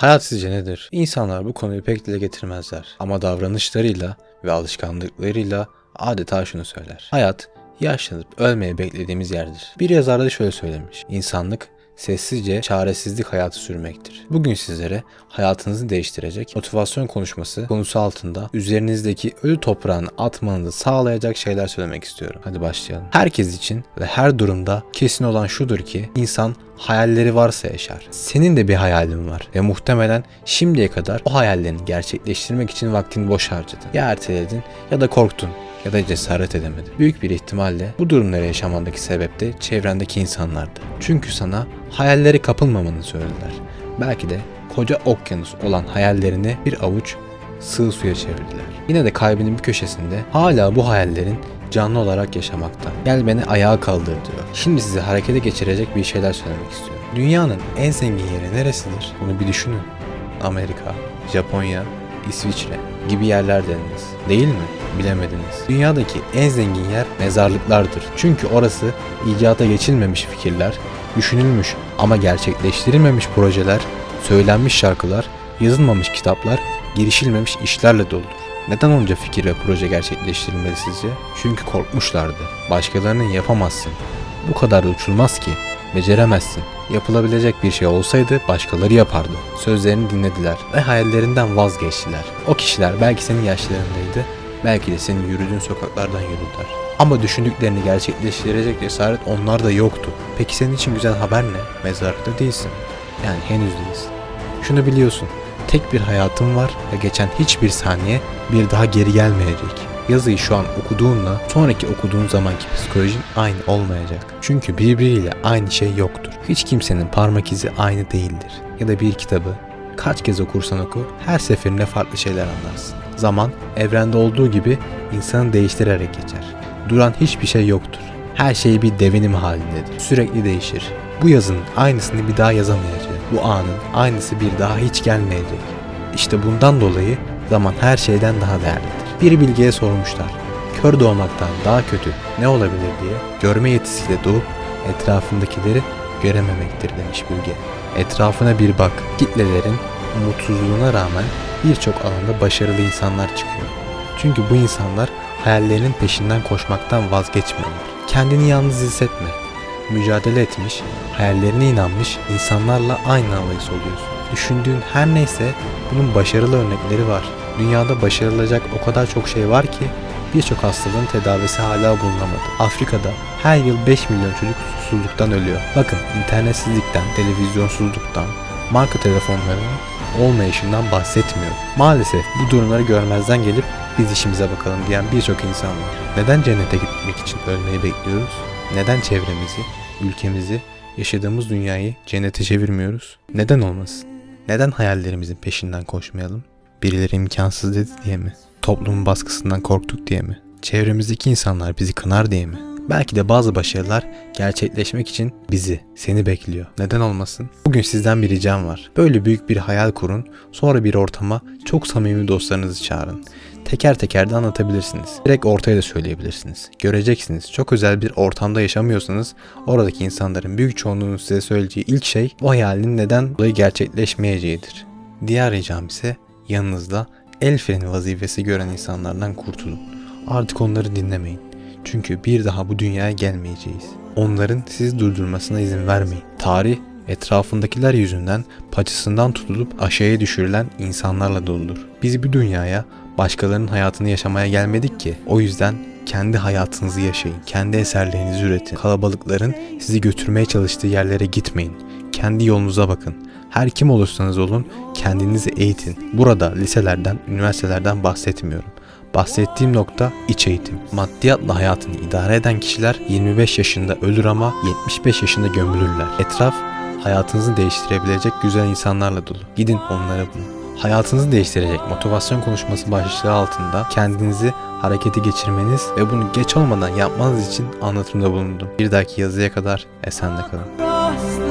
Hayat sizce nedir? İnsanlar bu konuyu pek dile getirmezler. Ama davranışlarıyla ve alışkanlıklarıyla adeta şunu söyler. Hayat yaşlanıp ölmeye beklediğimiz yerdir. Bir yazar da şöyle söylemiş. İnsanlık sessizce çaresizlik hayatı sürmektir. Bugün sizlere hayatınızı değiştirecek motivasyon konuşması konusu altında üzerinizdeki ölü toprağını atmanızı sağlayacak şeyler söylemek istiyorum. Hadi başlayalım. Herkes için ve her durumda kesin olan şudur ki insan hayalleri varsa yaşar. Senin de bir hayalin var ve muhtemelen şimdiye kadar o hayallerini gerçekleştirmek için vaktini boş harcadın. Ya erteledin ya da korktun ya da cesaret edemedin. Büyük bir ihtimalle bu durumları yaşamandaki sebep de çevrendeki insanlardı. Çünkü sana hayalleri kapılmamanı söylediler. Belki de koca okyanus olan hayallerini bir avuç sığ suya çevirdiler. Yine de kalbinin bir köşesinde hala bu hayallerin canlı olarak yaşamakta. Gel beni ayağa kaldır diyor. Şimdi size harekete geçirecek bir şeyler söylemek istiyorum. Dünyanın en zengin yeri neresidir? Bunu bir düşünün. Amerika, Japonya, İsviçre gibi yerler dediniz. Değil mi? Bilemediniz. Dünyadaki en zengin yer mezarlıklardır. Çünkü orası icata geçilmemiş fikirler, düşünülmüş ama gerçekleştirilmemiş projeler, söylenmiş şarkılar, yazılmamış kitaplar, girişilmemiş işlerle doludur. Neden onca fikir ve proje gerçekleştirilmeli sizce? Çünkü korkmuşlardı. Başkalarının yapamazsın. Bu kadar da uçulmaz ki. Beceremezsin. Yapılabilecek bir şey olsaydı başkaları yapardı. Sözlerini dinlediler ve hayallerinden vazgeçtiler. O kişiler belki senin yaşlarındaydı, belki de senin yürüdüğün sokaklardan yürüdüler. Ama düşündüklerini gerçekleştirecek cesaret onlarda yoktu. Peki senin için güzel haber ne? Mezarlıkta değilsin. Yani henüz değilsin. Şunu biliyorsun. Tek bir hayatın var ve geçen hiçbir saniye bir daha geri gelmeyecek. Yazıyı şu an okuduğunla sonraki okuduğun zamanki psikolojin aynı olmayacak. Çünkü birbiriyle aynı şey yoktur. Hiç kimsenin parmak izi aynı değildir. Ya da bir kitabı kaç kez okursan oku her seferinde farklı şeyler anlarsın. Zaman evrende olduğu gibi insanı değiştirerek geçer. Duran hiçbir şey yoktur. Her şey bir devinim halindedir. Sürekli değişir. Bu yazının aynısını bir daha yazamayacak. Bu anın aynısı bir daha hiç gelmeyecek. İşte bundan dolayı zaman her şeyden daha değerlidir. Bir bilgiye sormuşlar. Kör doğmaktan daha kötü ne olabilir diye görme yetisiyle doğup etrafındakileri görememektir demiş bilge. Etrafına bir bak. Kitlelerin umutsuzluğuna rağmen birçok alanda başarılı insanlar çıkıyor. Çünkü bu insanlar hayallerinin peşinden koşmaktan vazgeçmiyorlar. Kendini yalnız hissetme. Mücadele etmiş, hayallerine inanmış insanlarla aynı havayı soluyorsun. Düşündüğün her neyse bunun başarılı örnekleri var. Dünyada başarılacak o kadar çok şey var ki birçok hastalığın tedavisi hala bulunamadı. Afrika'da her yıl 5 milyon çocuk susuzluktan ölüyor. Bakın internetsizlikten, televizyonsuzluktan, marka telefonlarının olmayışından bahsetmiyorum. Maalesef bu durumları görmezden gelip biz işimize bakalım diyen birçok insan var. Neden cennete gitmek için ölmeyi bekliyoruz? Neden çevremizi, ülkemizi, yaşadığımız dünyayı cennete çevirmiyoruz? Neden olmasın? Neden hayallerimizin peşinden koşmayalım? Birileri imkansız dedi diye mi? Toplumun baskısından korktuk diye mi? Çevremizdeki insanlar bizi kınar diye mi? Belki de bazı başarılar gerçekleşmek için bizi, seni bekliyor. Neden olmasın? Bugün sizden bir ricam var. Böyle büyük bir hayal kurun, sonra bir ortama çok samimi dostlarınızı çağırın. Teker teker de anlatabilirsiniz. Direkt ortaya da söyleyebilirsiniz. Göreceksiniz çok özel bir ortamda yaşamıyorsanız oradaki insanların büyük çoğunluğunun size söyleyeceği ilk şey o hayalin neden dolayı gerçekleşmeyeceğidir. Diğer ricam ise yanınızda el freni vazifesi gören insanlardan kurtulun. Artık onları dinlemeyin. Çünkü bir daha bu dünyaya gelmeyeceğiz. Onların sizi durdurmasına izin vermeyin. Tarih etrafındakiler yüzünden paçasından tutulup aşağıya düşürülen insanlarla doludur. Biz bu dünyaya başkalarının hayatını yaşamaya gelmedik ki. O yüzden kendi hayatınızı yaşayın. Kendi eserlerinizi üretin. Kalabalıkların sizi götürmeye çalıştığı yerlere gitmeyin. Kendi yolunuza bakın. Her kim olursanız olun kendinizi eğitin. Burada liselerden, üniversitelerden bahsetmiyorum. Bahsettiğim nokta iç eğitim. Maddiyatla hayatını idare eden kişiler 25 yaşında ölür ama 75 yaşında gömülürler. Etraf hayatınızı değiştirebilecek güzel insanlarla dolu. Gidin onları bulun. Hayatınızı değiştirecek motivasyon konuşması başlığı altında kendinizi harekete geçirmeniz ve bunu geç olmadan yapmanız için anlatımda bulundum. Bir dahaki yazıya kadar esende kalın. Across the